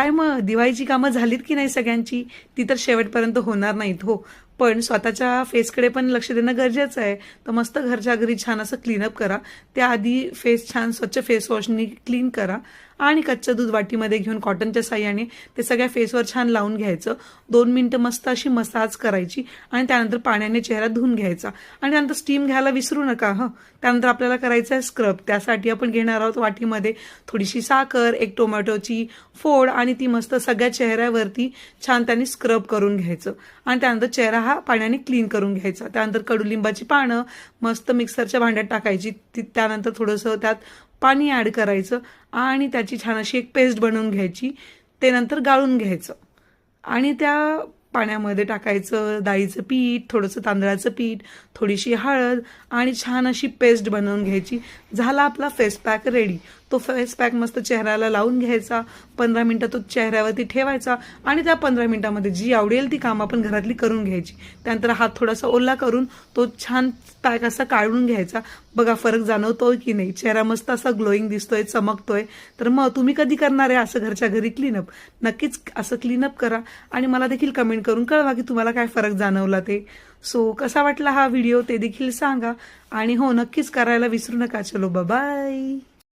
काय मग? दिवाळीची कामं झालीत की नाही सगळ्यांची? ती तर शेवटपर्यंत होणार नाहीत हो. पण स्वतःच्या फेसकडे पण लक्ष देणं गरजेचं आहे. तर मस्त घरच्या घरी छान असं क्लीनअप करा. त्याआधी फेस छान स्वच्छ फेस वॉशनी क्लीन करा. आणि कच्चं दूध वाटीमध्ये घेऊन कॉटनच्या साह्याने ते सगळ्या फेसवर छान लावून घ्यायचं. दोन मिनटं मस्त अशी मसाज करायची आणि त्यानंतर पाण्याने चेहरा धुवून घ्यायचा. आणि त्यानंतर स्टीम घ्यायला विसरू नका हं. त्यानंतर आपल्याला करायचं आहे स्क्रब त्यासाठी आपण घेणार आहोत वाटीमध्ये थोडीशी साखर एक टोमॅटोची फोड आणि ती मस्त सगळ्या चेहऱ्यावरती छान त्यांनी स्क्रब करून घ्यायचं. आणि त्यानंतर चेहरा हा पाण्याने क्लीन करून घ्यायचा. त्यानंतर कडुलिंबाची पानं मस्त मिक्सरच्या भांड्यात टाकायची. ती त्यानंतर थोडंसं त्यात पाणी ॲड करायचं आणि त्याची छान अशी एक पेस्ट बनवून घ्यायची. ते नंतर गाळून घ्यायचं. आणि त्या पाण्यामध्ये टाकायचं डाळीचं पीठ थोडंसं तांदळाचं पीठ थोडीशी हळद आणि छान अशी पेस्ट बनवून घ्यायची. झाला आपला फेस पॅक रेडी तो फेस पॅक मस्त चेहऱ्याला लावून घ्यायचा. पंधरा मिनटं तो चेहऱ्यावरती ठेवायचा आणि त्या पंधरा मिनटामध्ये जी आवडेल ती कामं आपण घरातली करून घ्यायची. त्यानंतर हात थोडासा ओला करून तो छान पॅक असा काढून घ्यायचा. बघा फरक जाणवतोय की नाही? चेहरा मस्त असा ग्लोईंग दिसतोय चमकतोय. तर मग तुम्ही कधी करणार आहे असं घरच्या घरी क्लीनअप नक्कीच असं क्लीनअप करा आणि मला देखील कमेंट करून कळवा की तुम्हाला काय फरक जाणवला ते. सो कसा वाटला हा व्हिडिओ ते देखील सांगा. आणि हो नक्कीच करायला विसरू नका चलो बाय